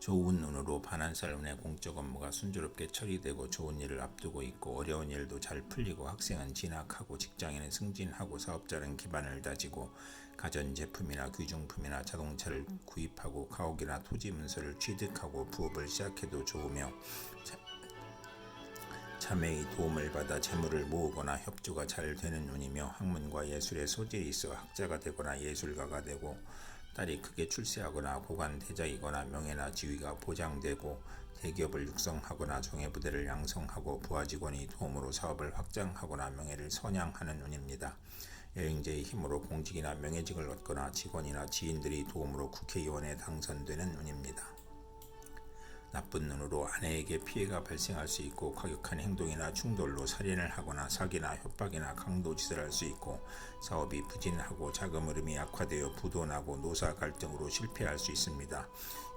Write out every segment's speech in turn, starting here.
좋은 운으로 반환살 운의 공적 업무가 순조롭게 처리되고 좋은 일을 앞두고 있고 어려운 일도 잘 풀리고 학생은 진학하고 직장인은 승진하고 사업자는 기반을 다지고 가전제품이나 귀중품이나 자동차를 구입하고 가옥이나 토지 문서를 취득하고 부업을 시작해도 좋으며 자- 자매의 도움을 받아 재물을 모으거나 협조가 잘 되는 운이며 학문과 예술에 소질이 있어 학자가 되거나 예술가가 되고 딸이 크게 출세하거나 고관 대작이거나 명예나 지위가 보장되고 대기업을 육성하거나 정예부대를 양성하고 부하 직원이 도움으로 사업을 확장하거나 명예를 선양하는 운입니다. 여행자의 힘으로 공직이나 명예직을 얻거나 직원이나 지인들이 도움으로 국회의원에 당선되는 운입니다. 나쁜 눈으로 아내에게 피해가 발생할 수 있고 과격한 행동이나 충돌로 살인을 하거나 사기나 협박이나 강도 짓을 할 수 있고 사업이 부진하고 자금 흐름이 약화되어 부도나고 노사 갈등으로 실패할 수 있습니다.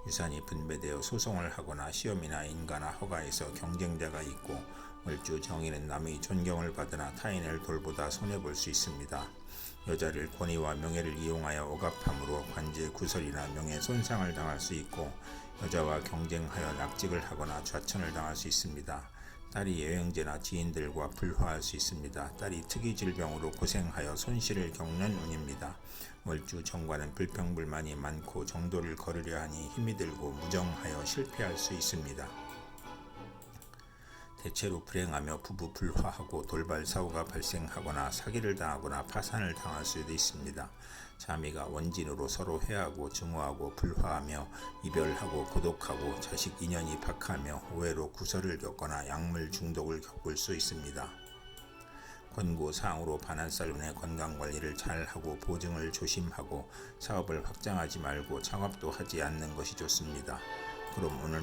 유산이 분배되어 소송을 하거나 시험이나 인가나 허가에서 경쟁자가 있고 월주 정의는 남의 존경을 받으나 타인을 돌보다 손해볼 수 있습니다. 여자를 권위와 명예를 이용하여 억압함으로 관제 구설이나 명예 손상을 당할 수 있고 여자와 경쟁하여 낙직을 하거나 좌천을 당할 수 있습니다. 딸이 여행제나 지인들과 불화할 수 있습니다. 딸이 특이 질병으로 고생하여 손실을 겪는 운입니다. 월주 정관은 불평불만이 많고 정도를 거르려 하니 힘이 들고 무정하여 실패할 수 있습니다. 대체로 불행하며 부부 불화하고 돌발 사고가 발생하거나 사기를 당하거나 파산을 당할 수도 있습니다. 자매가 원진으로 서로 회하고 증오하고 불화하며 이별하고 고독하고 자식 인연이 박하며 오해로 구설을 겪거나 약물 중독을 겪을 수 있습니다. 권고 사항으로 반환살운의 건강 관리를 잘 하고 보증을 조심하고 사업을 확장하지 말고 창업도 하지 않는 것이 좋습니다. 그럼 오늘